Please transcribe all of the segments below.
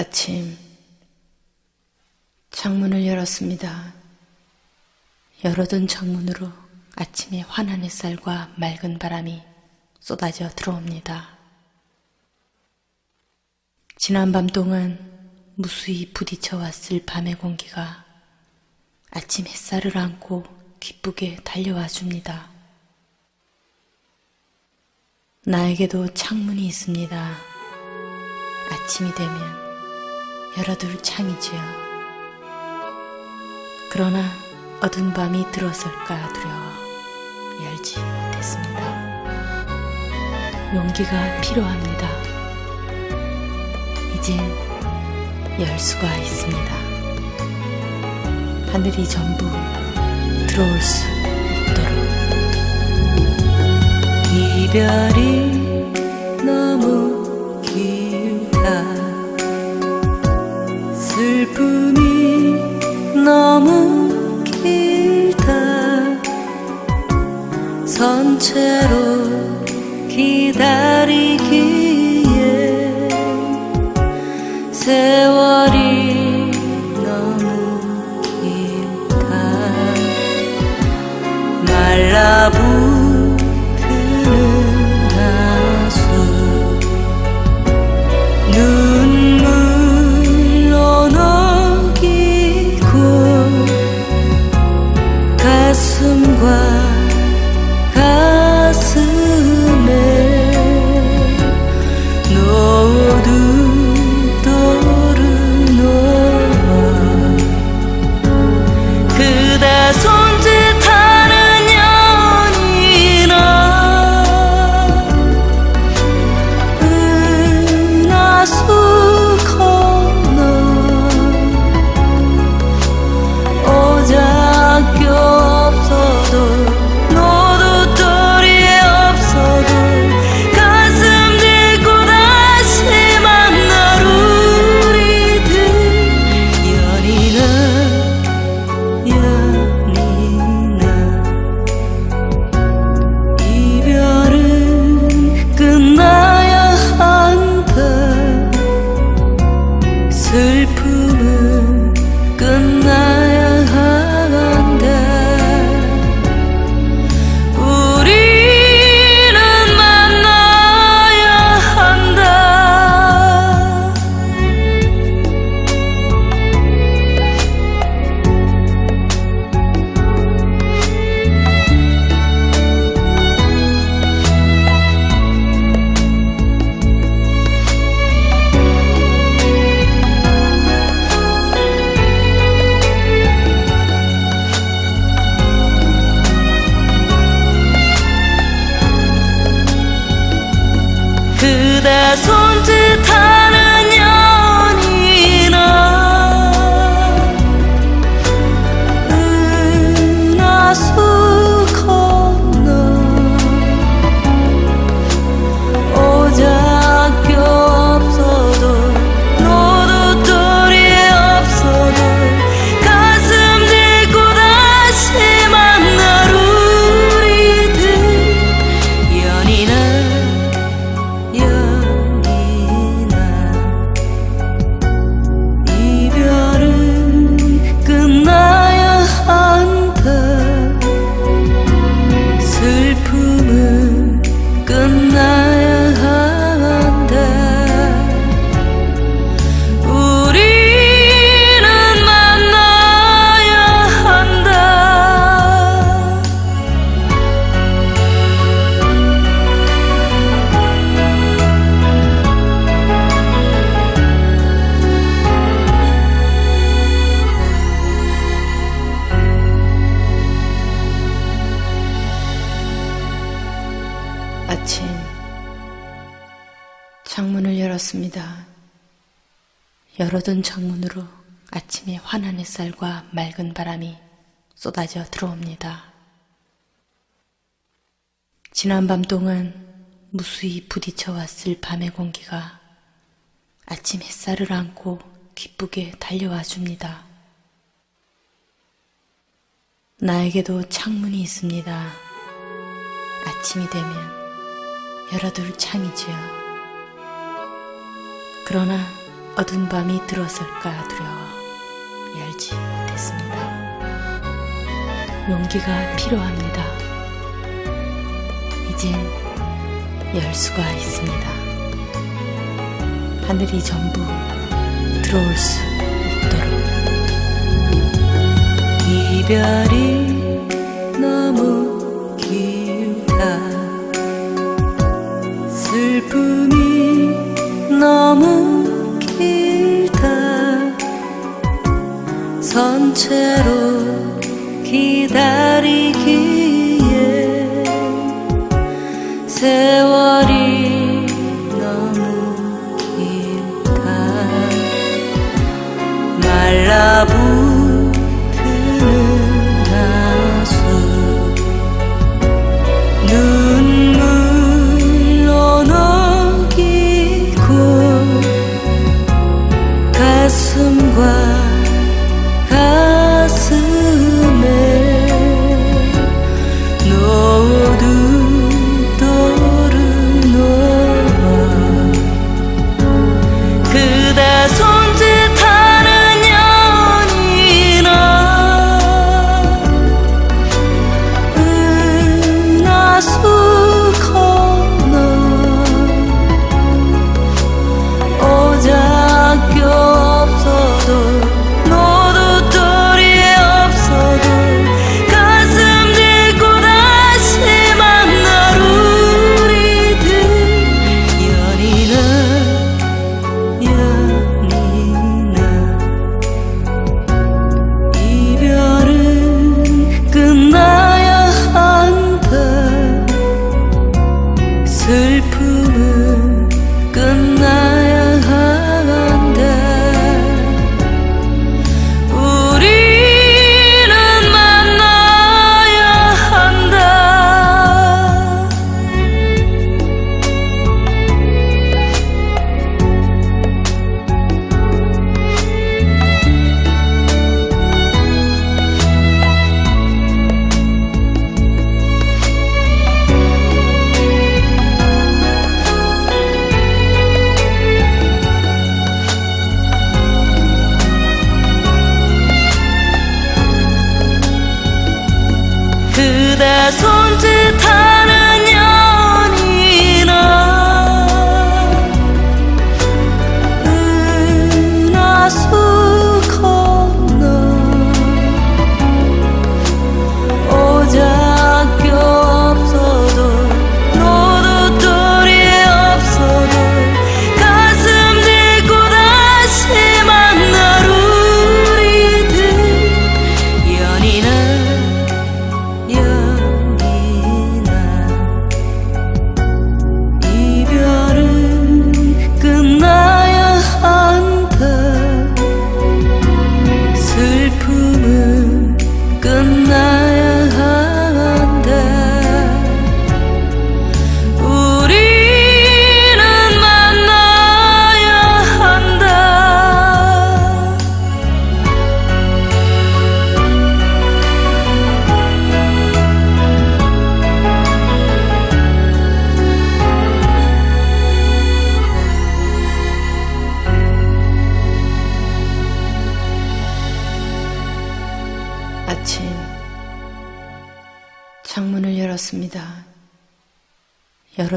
아침 창문을 열었습니다. 열어둔 창문으로 아침의 환한 햇살과 맑은 바람이 쏟아져 들어옵니다. 지난 밤 동안 무수히 부딪혀 왔을 밤의 공기가 아침 햇살을 안고 기쁘게 달려와 줍니다. 나에게도 창문이 있습니다. 아침이 되면 열어둘 창이지요. 그러나 어두운 밤이 들어설까 두려워 열지 못했습니다. 용기가 필요합니다. 이젠 열 수가 있습니다. 하늘이 전부 들어올 수 있도록. 이별이 너무 길다. 선체로 기다 열어둔 창문으로 아침의 환한 햇살과 맑은 바람이 쏟아져 들어옵니다. 지난 밤 동안 무수히 부딪혀 왔을 밤의 공기가 아침 햇살을 안고 기쁘게 달려와 줍니다. 나에게도 창문이 있습니다. 아침이 되면 열어둘 창이지요. 그러나 어두운 밤이 들어설까 두려워 열지 못했습니다. 용기가 필요합니다. 이젠 열 수가 있습니다. 하늘이 전부 들어올 수 있도록 이별이 너무 길다 슬픔이 너무 선체로 기다리기에 세월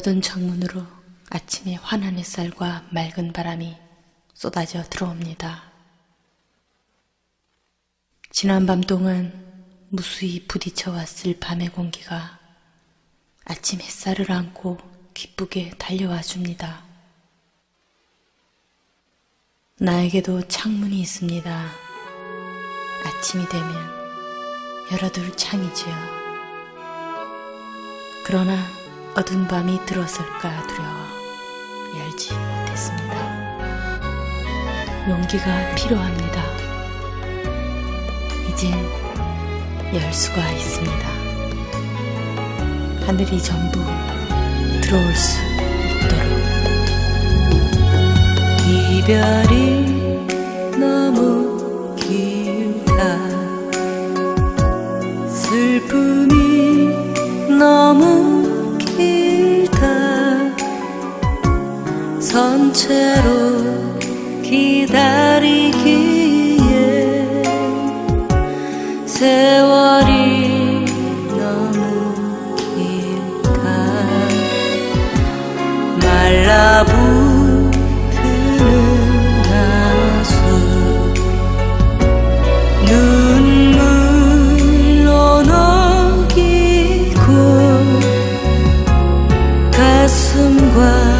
열어둔 창문으로 아침의 환한 햇살과 맑은 바람이 쏟아져 들어옵니다. 지난 밤 동안 무수히 부딪혀 왔을 밤의 공기가 아침 햇살을 안고 기쁘게 달려와 줍니다. 나에게도 창문이 있습니다. 아침이 되면 열어둘 창이지요. 그러나 어두운 밤이 들어설까 두려워 열지 못했습니다. 용기가 필요합니다. 이젠 열 수가 있습니다. 하늘이 전부 들어올 수 있도록 이별이 너무 길다 선체로 기 기다리기에 세월이 너무 길다 말라붙는 하수 눈물로 녹이고 가슴과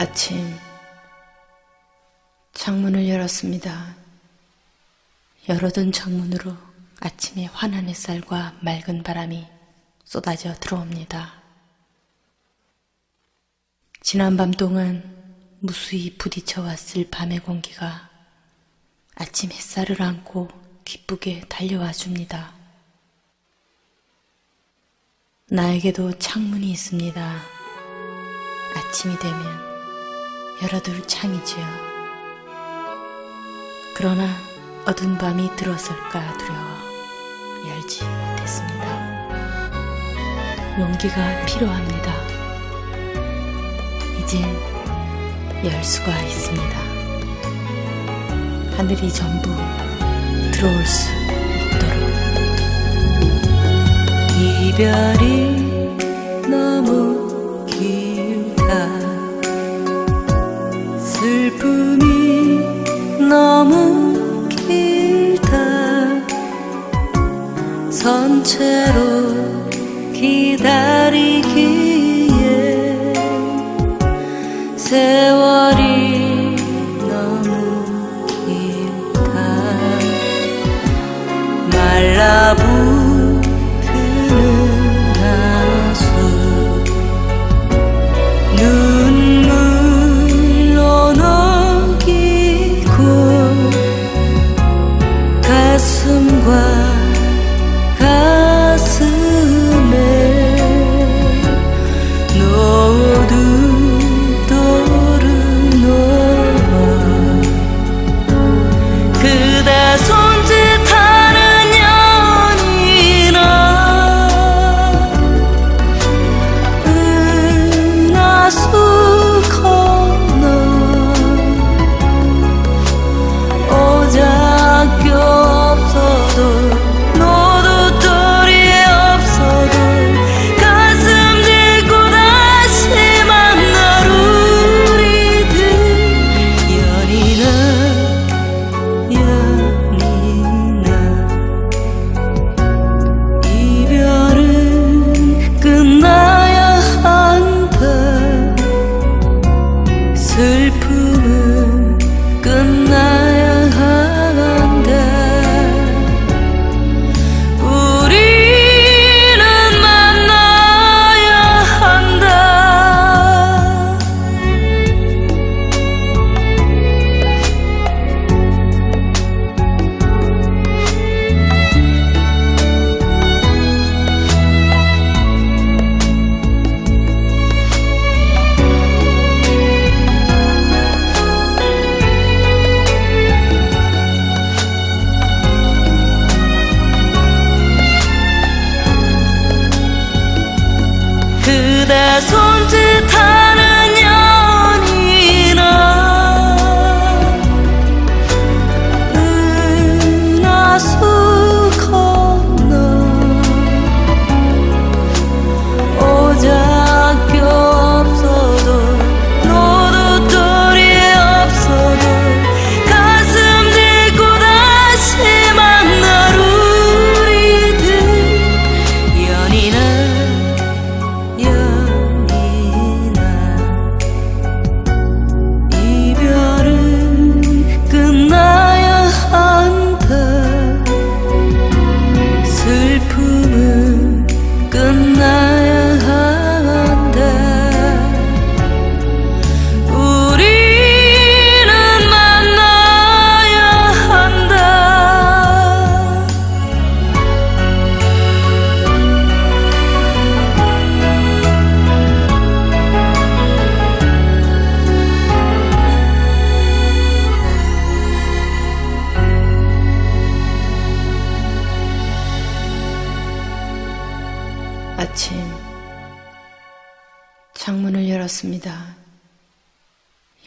아침 창문을 열었습니다. 열어둔 창문으로 아침의 환한 햇살과 맑은 바람이 쏟아져 들어옵니다. 지난 밤 동안 무수히 부딪혀 왔을 밤의 공기가 아침 햇살을 안고 기쁘게 달려와 줍니다. 나에게도 창문이 있습니다. 아침이 되면 열어둘 창이지요. 그러나 어두운 밤이 들어설까 두려워 열지 못했습니다. 용기가 필요합니다. 이젠 열 수가 있습니다. 하늘이 전부 들어올 수 있도록 이별이 너무 길다. 선체로 기다리기에 세월이 너무 길다. 말라붙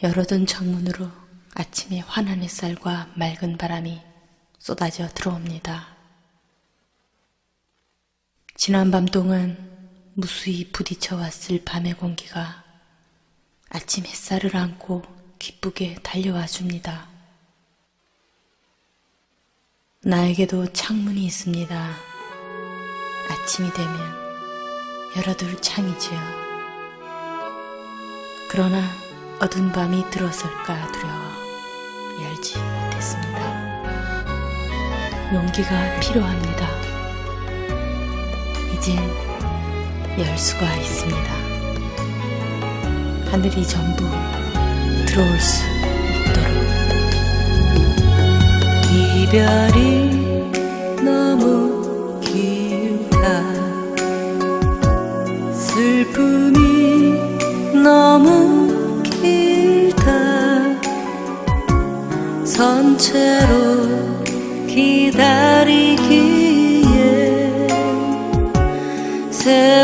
열어둔 창문으로 아침의 환한 햇살과 맑은 바람이 쏟아져 들어옵니다. 지난 밤 동안 무수히 부딪혀 왔을 밤의 공기가 아침 햇살을 안고 기쁘게 달려와 줍니다. 나에게도 창문이 있습니다. 아침이 되면 열어둘 창이지요. 그러나 어두운 밤이 들어설까 두려워 열지 못했습니다. 용기가 필요합니다. 이젠 열 수가 있습니다. 하늘이 전부 들어올 수 있도록 이별이 너무 길다 슬픔이 너무 선체로 기다리기에 세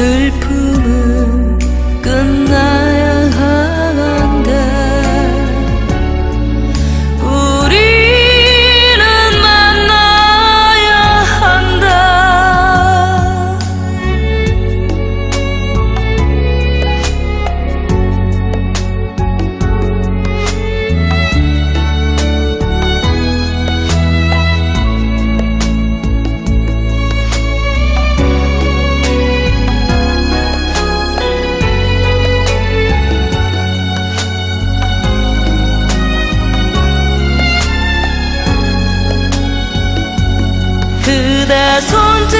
슬픔 그대 손짓